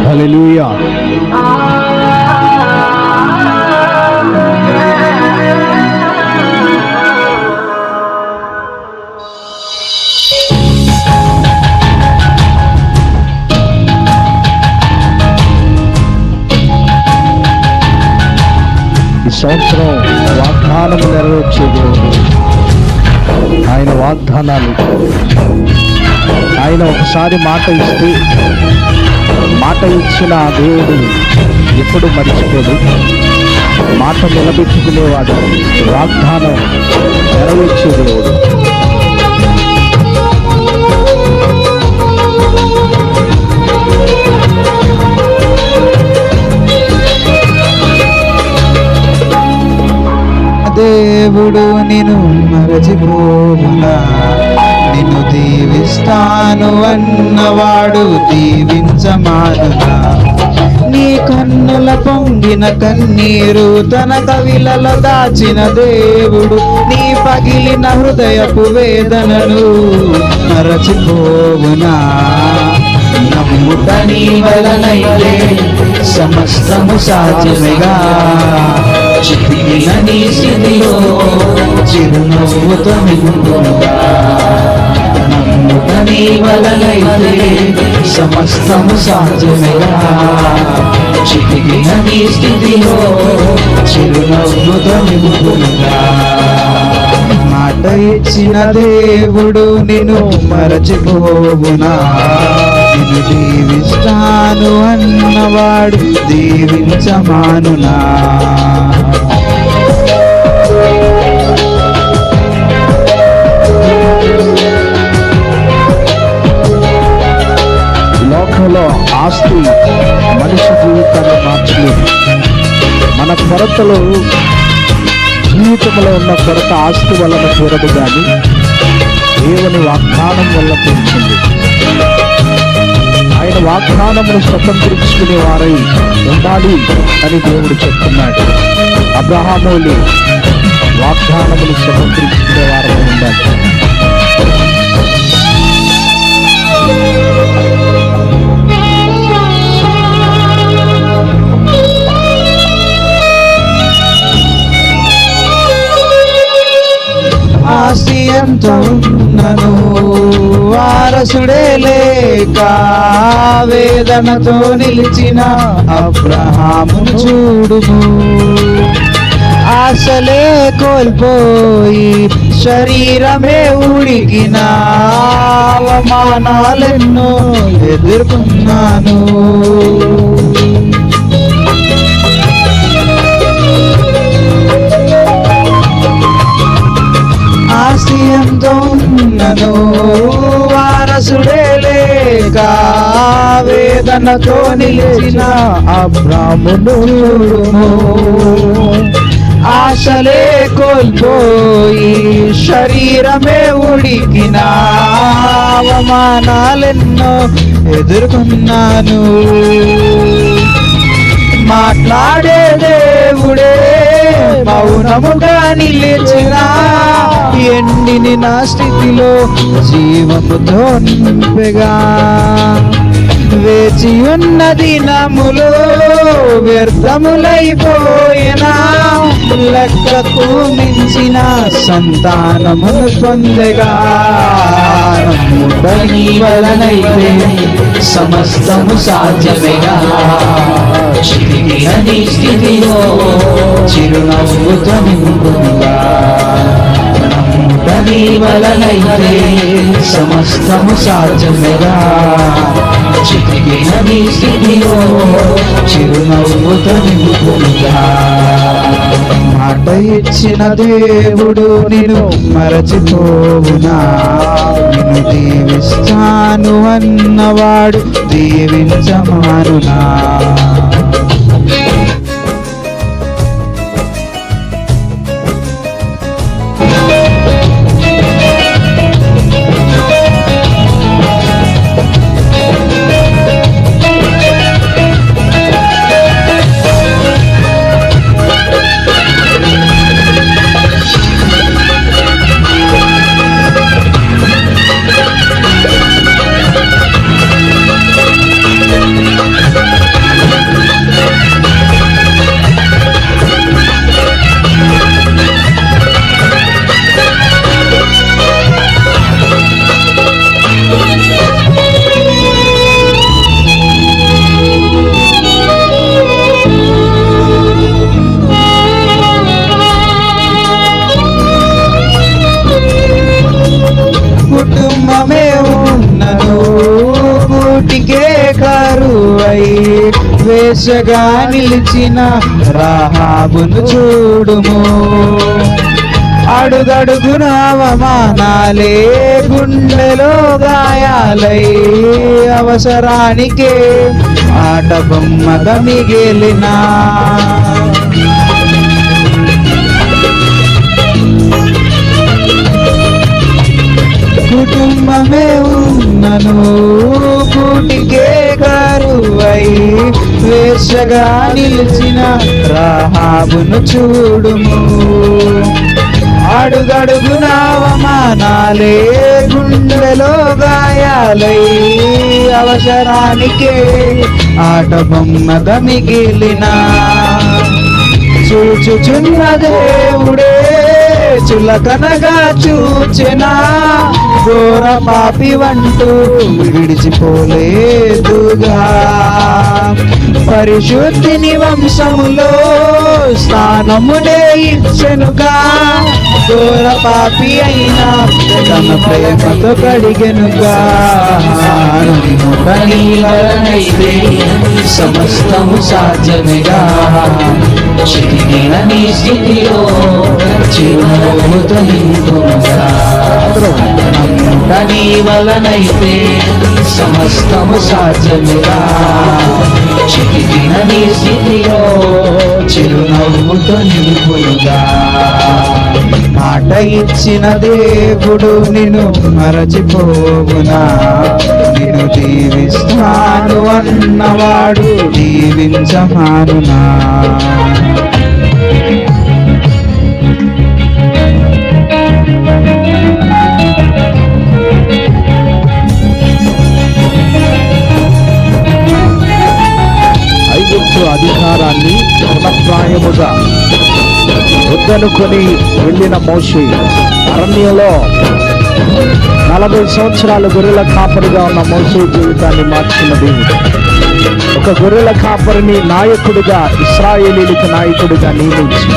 హల్లెలూయా ఈ సంవత్సరం వాగ్దానం నెరవేర్చే దేవుడు ఆయన వాగ్దానాలు. ఆయన ఒకసారి మాట ఇస్తే మాట ఇచ్చిన ఆ దేవుడు ఎప్పుడు మరిచిపోదు మాట నిలబెట్టుకునేవాడు వాగ్దానం నెరవేర్చే దేవుడు. దేవుడు నిన్ను మరచిపోవునా? నిన్ను దీవిస్తాను అన్నవాడు దీవించమానుగా నీ కన్నుల పొంగిన కన్నీరు తన కవిలలో దాచిన దేవుడు నీ పగిలిన హృదయపు వేదనను మరచిపోవునా? నమ్ముట నీ వలనైతే సమస్తము సాధ్యమేగా. చితికిన నీ స్థితిలో చిరునవ్వుతో నిండుగా నమ్ముట నీ వలనైతే సమస్తము సాధ్యమేగా చితికిన నీ స్థితిలో చిరునవ్వుతో నిండుగా మాట ఇచ్చిన దేవుడు నిన్ను మరచిపోవునా. నిన్ను దీవిస్తాను అన్నవాడు దీవించమానునా. లోకంలో ఆస్తి మనిషి జీవితాన్ని మార్చలేదు. మన కొరతలు జీవితంలో ఉన్న కొరత ఆస్తి వలన చూడదు కానీ దేవుని వాగ్దానం వల్ల పెంచింది వాగ్దానమును స్వతంత్రించుకునే వారై ఉండాలి అని దేవుడు చెప్తున్నాడు. అబ్రహాములు వాగ్దానమును స్వతంత్రించుకునే వారై ఉండాలి. ఆశయంతో ఉన్నను వారసుడే లేక వేదనతో నిలిచిన అబ్రహామును చూడుము. ఆశలే కోల్పోయి శరీరమే ఉడిగిన అవమానాలెన్నో ఎదుర్కొన్నాను. ఆశయంతో ఉన్నదో వారసుడే వేదనతో నిలిచిన అబ్రామును చూడుము. ఆశలే కోల్పోయి శరీరమే ఉడికిన అవమానాలెన్నో ఎదుర్కొన్నాను మాట్లాడే దేవుడే మౌనముగా నిలిచినా ఎండిని నా స్థితిలో జీవముతో నింపెగా వేచి ఉన్న దినములు వ్యర్థములైపోయినా. లెక్కకు మించిన సంతానమును పొందగా. నమ్ముటని వలనైతే సమస్తము సాధ్యమేగా. స్థితిలో చిరునవ్వుతో నింపుగా. నీ వలనైతే సమస్తము సాధ్యమేగా చితికిన నీ స్థితిలో చిరునవ్వుతో నింపుగా మాట ఇచ్చిన దేవుడు నేను మరచిపోవునా. నిన్ను దీవిస్తాను అన్నవాడు దీవించమానునా. వేసగా నిలిచిన రాహాబును చూడుము. అడుగడుగున అవమానాలే గుండెలో గాయాలై అవసరానికే ఆట బొమ్మగా మిగిలినా. కుటుంబమే ఉన్నను కూటికే కరువై స్వేచ్ఛగా నిలిచిన రాహాబును చూడుము. అడుగడుగున అవమానాలే గుండెలో గాయాలై అవసరానికే ఆట బొమ్మగా మిగిలిన. చూచుచున్న దేవుడే చులకనగా చూచిన ఘోర పాపి వంటూ విడిచిపోలేదుగా. పరిశుద్ధిని వంశములో స్థానమునే ఇచ్చెనుగా. ఘోర పాపి అయినా తన ప్రేమతో కడిగెనుగా. నీవలనైతే సమస్తము సాధ్యమేగా. చితికిన నీ స్థితిలో చిరునవ్వుతో నింపుగా నీ వలనైతే సమస్తము సాధ్యమేగా. చితికిన నీ స్థితిలో చిరునవ్వుతో మాట ఇచ్చిన దేవుడు నిన్ను మరచిపోవునా? నిన్ను దీవిస్తాను అన్నవాడు దీవించమానునా? వద్దనుకొని వెళ్ళిన మోషి అరణ్యంలో నలభై సంవత్సరాలు గొర్రెల కాపరిగా ఉన్న మోషే జీవితాన్ని మార్చిన దేవుడు ఒక గొర్రెల కాపరిని నాయకుడిగా ఇస్రాయేలీలకు నాయకుడిగా నియమించి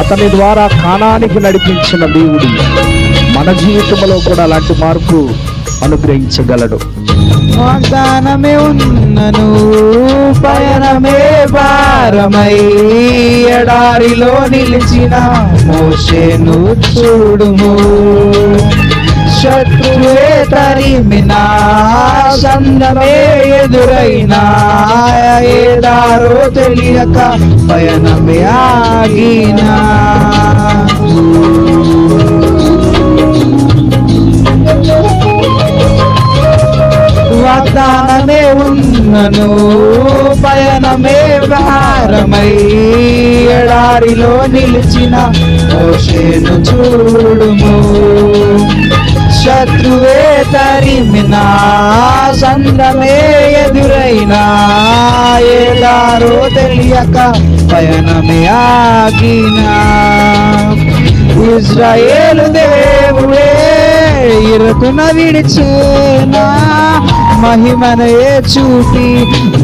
అతని ద్వారా కానానికి నడిపించిన దేవుడు మన జీవితంలో కూడా అలాంటి మార్పు అనుగ్రహించగలడు. వాగ్దానమే ఉన్నను పయనమే భారమై ఎడారిలో నిలిచిన మోషేను చూడుము. శత్రువే తరిమినా సందమే ఎదురైనా ఏదారో తెలియక పయనమే ఆగినా. ఉన్నను పయనమే భారమై ఎడారిలో నిలిచిన మోషేను చూడుము. శత్రువే తరిమినా సంద్రమే ఎదురైనా ఏదారో తెలియక పయనమే ఆగినా. ఇజ్రాయేలు దేవుడే ఇరుకున విడిచేనా? మహిమనయే చూపి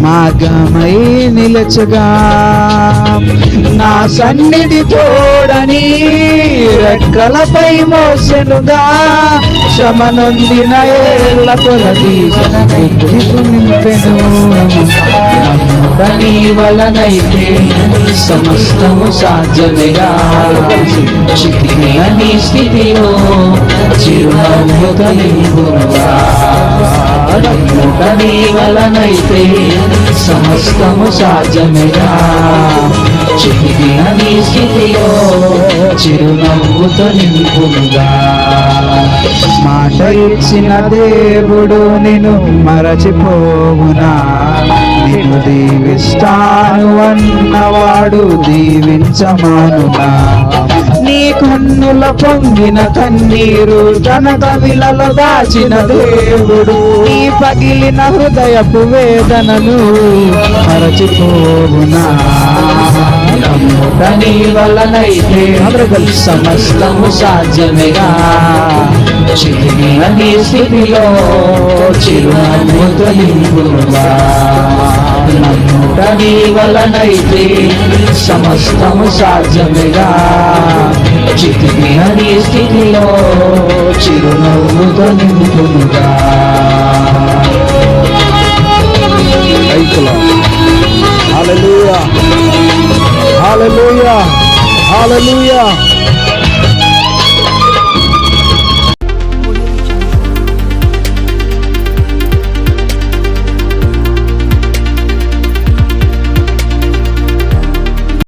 మార్గమై నిలచగా. నా సన్నిధి తోడని రెక్కలపై మోసెనుగా శ్రమనొందిన ఏళ్ళ కొలది నీ వలనైతే సమస్తము సాధ్యమేగా. నీ స్థితిలో చిరునవ్వుతో నింపుగా నీ వలనైతే సమస్తము సాధ్యమేగా. చితికిన నీ స్థితిలో చిరునవ్వుతో నింపుగా. మాట ఇచ్చిన దేవుడు నిన్ను మరచిపోవునా. నిన్ను దీవిస్తాను అన్నవాడు దీవించమానునా. నీ కన్నుల పొంగిన కన్నీరు తన కవిలలో దాచిన దేవుడు. నీ పగిలిన హృదయపు వేదనను మరచిపోవునా? నమ్ముటని వలనైతే సమస్తము సాధ్యమేగా. చితికిన స్థితిలో చిరునవ్వుతో నింపుగా నమ్ముట వలనైతే సమస్తము సాధ్యమేగా. చితికిన నీ స్థితిలో చిరునవ్వుతో నింపుగా Hallelujah. Hallelujah. Hallelujah.